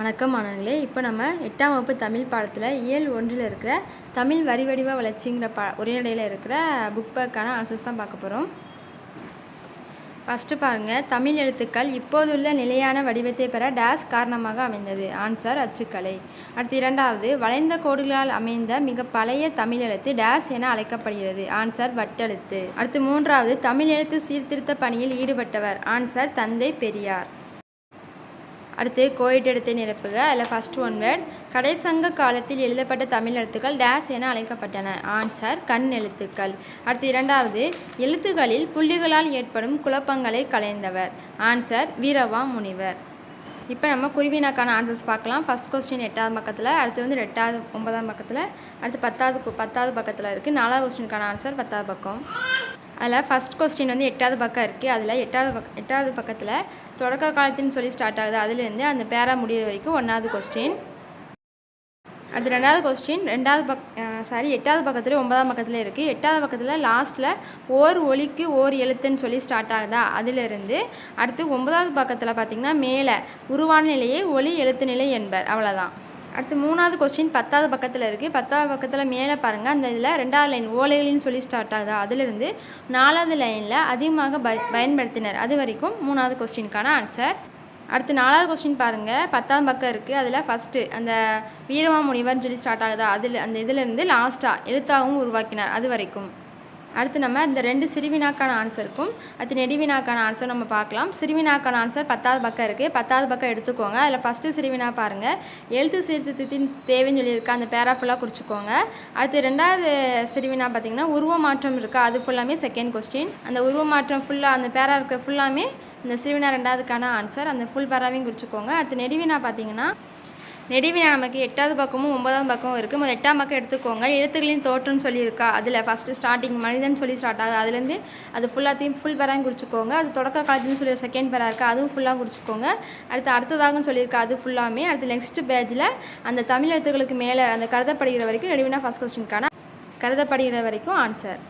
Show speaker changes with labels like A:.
A: வணக்கம் மாணவர்களே. இப்போ நம்ம எட்டாம் வகுப்பு தமிழ் பாடத்தில் இயல் ஒன்றில் இருக்கிற தமிழ் வரி வடிவ வளர்ச்சிங்கிற பா உரைநடையில் இருக்கிற புக் பேக்கான ஆன்சர்ஸ் தான் பார்க்க போகிறோம் ஃபஸ்ட்டு பாருங்கள் தமிழ் எழுத்துக்கள் இப்போதுள்ள நிலையான வடிவத்தை பெற டேஸ் காரணமாக அமைந்தது. ஆன்சர் அச்சுக்கலை. அடுத்து இரண்டாவது வளைந்த கோடுகளால் அமைந்த மிக பழைய தமிழ் எழுத்து டேஸ் என அழைக்கப்படுகிறது. ஆன்சர் வட்டெழுத்து. அடுத்து மூன்றாவது தமிழ் எழுத்து சீர்திருத்த பணியில் ஈடுபட்டவர். ஆன்சர் தந்தை பெரியார். அடுத்து கோயிட் எடுத்து நிரப்புக. அதில் ஃபர்ஸ்ட் ஒன் வேர்ட் கடைசங்க காலத்தில் எழுதப்பட்ட தமிழ் எழுத்துக்கள் டேஸ் என அழைக்கப்பட்டன. ஆன்சர் கண் எழுத்துக்கள். அடுத்து இரண்டாவது எழுத்துக்களில் புள்ளிகளால் ஏற்படும் குழப்பங்களை கலைந்தவர் ஆன்சர் வீரவா முனிவர். இப்போ நம்ம குருவினாக்கான ஆன்சர்ஸ் பார்க்கலாம். ஃபஸ்ட் கொஸ்டின் எட்டாவது பக்கத்தில் அடுத்து வந்து ரெட்டாவது ஒன்பதாம் பக்கத்தில் அடுத்து பத்தாவது பத்தாவது பக்கத்தில் இருக்குது நாலாவது கொஸ்டினுக்கான ஆன்சர் பத்தாவது பக்கம். அதில் ஃபஸ்ட் கொஸ்டின் வந்து எட்டாவது பக்கம் இருக்குது அதில் எட்டாவது பக் எட்டாவது பக்கத்தில் தொடக்க காலத்தின்னு சொல்லி ஸ்டார்ட் ஆகுது. அதுலேருந்து அந்த பேரா முடிகிற வரைக்கும் ஒன்றாவது கொஸ்டின் அடுத்து ரெண்டாவது கொஸ்டின் ரெண்டாவது பக் சாரி எட்டாவது பக்கத்தில் ஒன்பதாம் பக்கத்தில் இருக்குது எட்டாவது பக்கத்தில் லாஸ்ட்டில் ஓர் ஒலிக்கு ஓர் எழுத்துன்னு சொல்லி ஸ்டார்ட் ஆகுதா? அதிலிருந்து அடுத்து ஒன்பதாவது பக்கத்தில் பார்த்திங்கன்னா மேலே உருவான நிலையே ஒலி எழுத்து நிலை என்பர். அவ்வளோதான் அடுத்து மூணாவது கொஸ்டின் பத்தாவது பக்கத்தில் இருக்குது பத்தாவது பக்கத்தில் மேலே பாருங்கள் அந்த இதில் ரெண்டாவது லைன் ஓலைகளின்னு சொல்லி ஸ்டார்ட் ஆகுதா. அதிலிருந்து நாலாவது லைனில் அதிகமாக ப பயன்படுத்தினர். அது வரைக்கும் மூணாவது கொஸ்டினுக்கான ஆன்சர் அடுத்து நாலாவது கொஸ்டின் பாருங்கள் பத்தாம் பக்கம் இருக்குது அதில் ஃபஸ்ட்டு அந்த வீரமாமுனிவர்னு சொல்லி ஸ்டார்ட் ஆகுதா. அதில் அந்த இதிலேருந்து லாஸ்ட்டாக எழுத்தாகவும் உருவாக்கினார். அது வரைக்கும். அடுத்து நம்ம இந்த ரெண்டு சிறுவினாக்கான ஆன்சருக்கும் அடுத்து நெடிவினாக்கான ஆன்சர் நம்ம பார்க்கலாம். சிறுவினாக்கான ஆன்சர் பத்தாவது பக்கம் இருக்குது பத்தாவது பக்கம் எடுத்துக்கோங்க. அதில் ஃபஸ்ட்டு சிறுவினா பாருங்கள் எழுத்து சீர்திருத்தத்தின் தேவைன்னு சொல்லியிருக்கா. அந்த பேரா ஃபுல்லாக குறிச்சிக்கோங்க. அடுத்து ரெண்டாவது சிறுவினா பார்த்திங்கன்னா உருவ மாற்றம் இருக்கா. அது ஃபுல்லாமே செகண்ட் கொஸ்டின் அந்த உருவ மாற்றம் ஃபுல்லாக அந்த பேரா இருக்கிற ஃபுல்லாமே இந்த சிறுவினா ரெண்டாவதுக்கான ஆன்சர் அந்த ஃபுல் பேராவையும் குறிச்சிக்கோங்க. அடுத்து நெடுவினா பார்த்தீங்கன்னா நெடுவினா நமக்கு எட்டாவது பக்கமும் ஒன்பதாம் பக்கமும் இருக்குது முதல் எட்டாம் பக்கம் எடுத்துக்கோங்க. எழுத்துக்களின் தோற்றம்னு சொல்லியிருக்கா. அதில் ஃபஸ்ட்டு ஸ்டார்டிங் மனிதன் சொல்லி ஸ்டார்ட் ஆகுது. அதுலேருந்து அது ஃபுல்லாத்தையும் ஃபுல் பேராக குறிச்சிக்கோங்க. அது தொடக்க காலத்துன்னு சொல்லி செகண்ட் பேராக இருக்குது அதுவும் ஃபுல்லாக குறிச்சிக்கோங்க. அடுத்து அடுத்ததாகன்னு சொல்லியிருக்கா. அது ஃபுல்லாமே அடுத்து நெக்ஸ்ட் பேஜில் அந்த தமிழ் எழுத்துக்களுக்கு மேலே அந்த கருதப்படுகிற வரைக்கும் நெடுவினா ஃபஸ்ட் கொஸ்டினுக்கான கருதப்படுகிற வரைக்கும் ஆன்சர்